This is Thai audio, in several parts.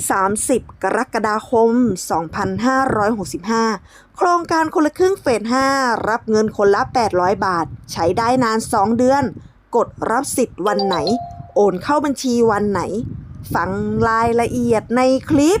30 กรกฎาคม 2565 โครงการคนละครึ่งเฟส 5 รับเงินคนละ 800 บาท ใช้ได้นาน 2 เดือน กดรับสิทธิ์วันไหน โอนเข้าบัญชีวันไหน ฟังรายละเอียดในคลิป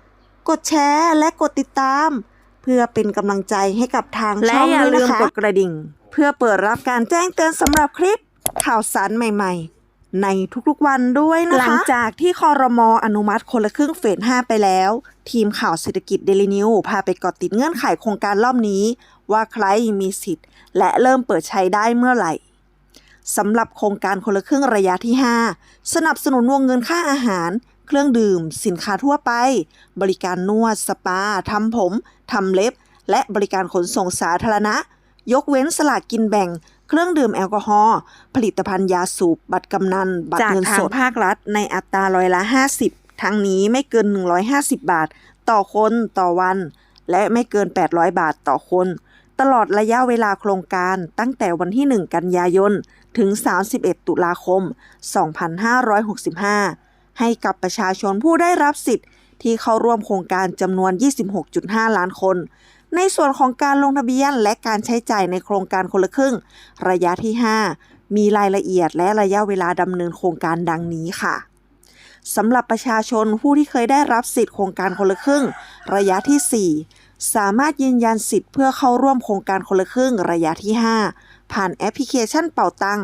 กดแชร์และกดติดตาม เพื่อเป็นกำลังใจให้กับทางและช่องอย่าด้วยลืนะมคะ กดกระดิ่ง เพื่อเปิดรับการแจ้งเตือนสำหรับคลิปข่าวสารใหม่ๆ ในทุกๆวันด้วยนะคะ หลังจากที่คอรมออนุมัติคนละครึ่งเฟส 5 ไปแล้ว ทีมข่าวเศรษฐกิจเดลินิวพาไปเกาะติดเงื่อนไขโครงการรอบนี้ ว่าใครมีสิทธิ์ และเริ่มเปิดใช้ได้เมื่อไหร่ สำหรับโครงการคนละครึ่งระยะที่ 5 สนับสนุนวงเงินค่าอาหาร เครื่องดื่ม สินค้าทั่วไป บริการนวด สปา ทำผม ทำเล็บ และบริการขนส่งสาธารณะ ยกเว้นสลากกินแบ่ง เครื่องดื่มแอลกอฮอล์ ผลิตภัณฑ์ยาสูบ บัตรกำนัน บัตรเงินสดภาครัฐ ในอัตราร้อยละ 50 ทั้งนี้ไม่เกิน 150 บาท ต่อคนต่อวัน และไม่เกิน 800 บาทต่อคนตลอดระยะเวลาโครงการตั้งแต่วันที่ 1 กันยายน ถึง 31 ตุลาคม 2565 ให้กับประชาชนผู้ได้รับสิทธิ์ ที่เข้าร่วมโครงการจำนวน 26.5 ล้านคน ในส่วนของการลงทะเบียนและการใช้จ่ายในโครงการคนละครึ่ง ระยะที่ 5 มีรายละเอียดและระยะเวลาดำเนินโครงการดังนี้ค่ะสำหรับประชาชนผู้ที่เคยได้รับสิทธิ์โครงการคนละครึ่ง ระยะที่ 4 สามารถยืนยันสิทธิ์เพื่อเข้าร่วมโครงการคนละครึ่ง ระยะที่ 5 ผ่านแอปพลิเคชันเป่าตัง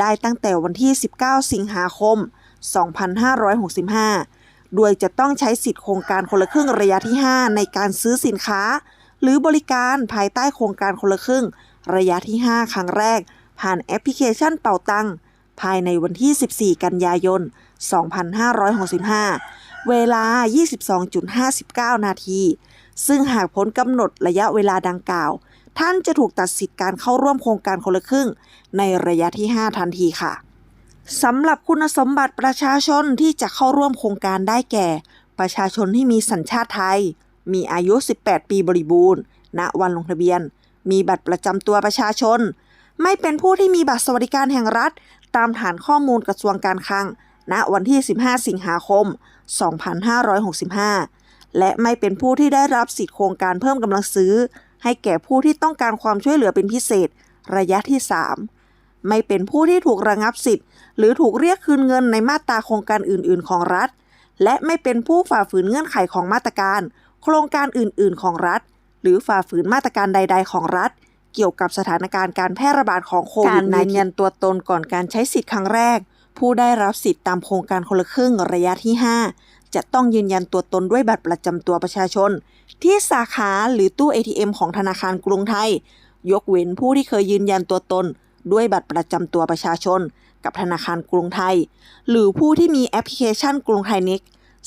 ได้ตั้งแต่วันที่ 19 สิงหาคม 2565 โดยจะต้องใช้สิทธิโครงการคนละครึ่งระยะที่ 5 ในการซื้อสินค้า หรือบริการภายใต้โครงการคนละครึ่ง ระยะที่ 5 ครั้งแรก ผ่านแอปพลิเคชันเป่าตังภายในวันที่ 14 กันยายน 2565 เวลา 22.59 นาที ซึ่งหากพ้นกำหนดระยะเวลาดังกล่าว ท่านจะถูกตัดสิทธิ์การเข้าร่วมโครงการคนละครึ่ง ในระยะที่ 5 ทันทีค่ะ สำหรับคุณสมบัติประชาชนที่จะเข้าร่วมโครงการได้แก่ ประชาชนที่มีสัญชาติไทย มีอายุ 18 ปีบริบูรณ์ ณ วันลงทะเบียน มีบัตรประจำตัวประชาชน ไม่เป็นผู้ที่มีบัตรสวัสดิการแห่งรัฐ ตามฐานข้อมูลกระทรวงการคลัง ณ วันที่ 15 สิงหาคม 2565 และไม่เป็นผู้ที่ได้รับสิทธิโครงการเพิ่มกำลังซื้อ ให้แก่ผู้ที่ต้องการความช่วยเหลือเป็นพิเศษ ระยะที่ 3 ไม่เป็นผู้ที่ถูกระงับสิทธิ์ หรือถูกเรียกคืนเงินในมาตราโครงการอื่น ๆ ของรัฐ และไม่เป็นผู้ฝ่าฝืนเงื่อนไขของมาตรการ โครงการอื่น ๆ ของรัฐ หรือฝ่าฝืนมาตรการใด ๆ ของรัฐ เกี่ยวกับสถานการณ์การแพร่ระบาดของโควิกาดรยืนยั19นตัวตนก่อนการใช้สิทธิ์ครั้งแรก ผู้ได้รับสิทธิ์ตามโครงการคนละครึ่งระยะที่ 5 จะต้องยืนยันตัวตนด้วยบัตรประจำตัวประชาชน ที่สาขาหรือตู้ ATM ของธนาคารกรุงไทย ยกเว้นผู้ที่เคยยืนยันตัวตน ด้วยบัตรประจำตัวประชาชน กับธนาคารกรุงไทย หรือผู้ที่มีแอปพลิเคชันกรุงไทยน็ก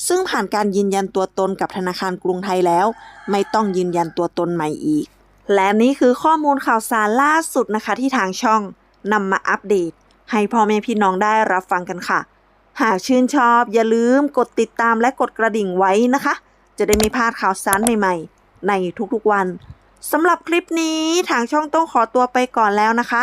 ซึ่งผ่านการยืนยันตัวตนกับธนาคารกรุงไทยแล้ว ไม่ต้องยืนยันตัวตนใหม่อีก และนี่คือข้อมูลข่าวสารล่าสุดนะคะที่ทางช่องนำมาอัปเดต ให้พ่อแม่พี่น้องได้รับฟังกันค่ะ หากชื่นชอบอย่าลืมกดติดตามและกดกระดิ่งไว้นะคะ จะได้ไม่พลาดข่าวสารใหม่ๆ ในทุกๆวันสำหรับคลิปนี้ทางช่องต้องขอตัวไปก่อนแล้วนะคะ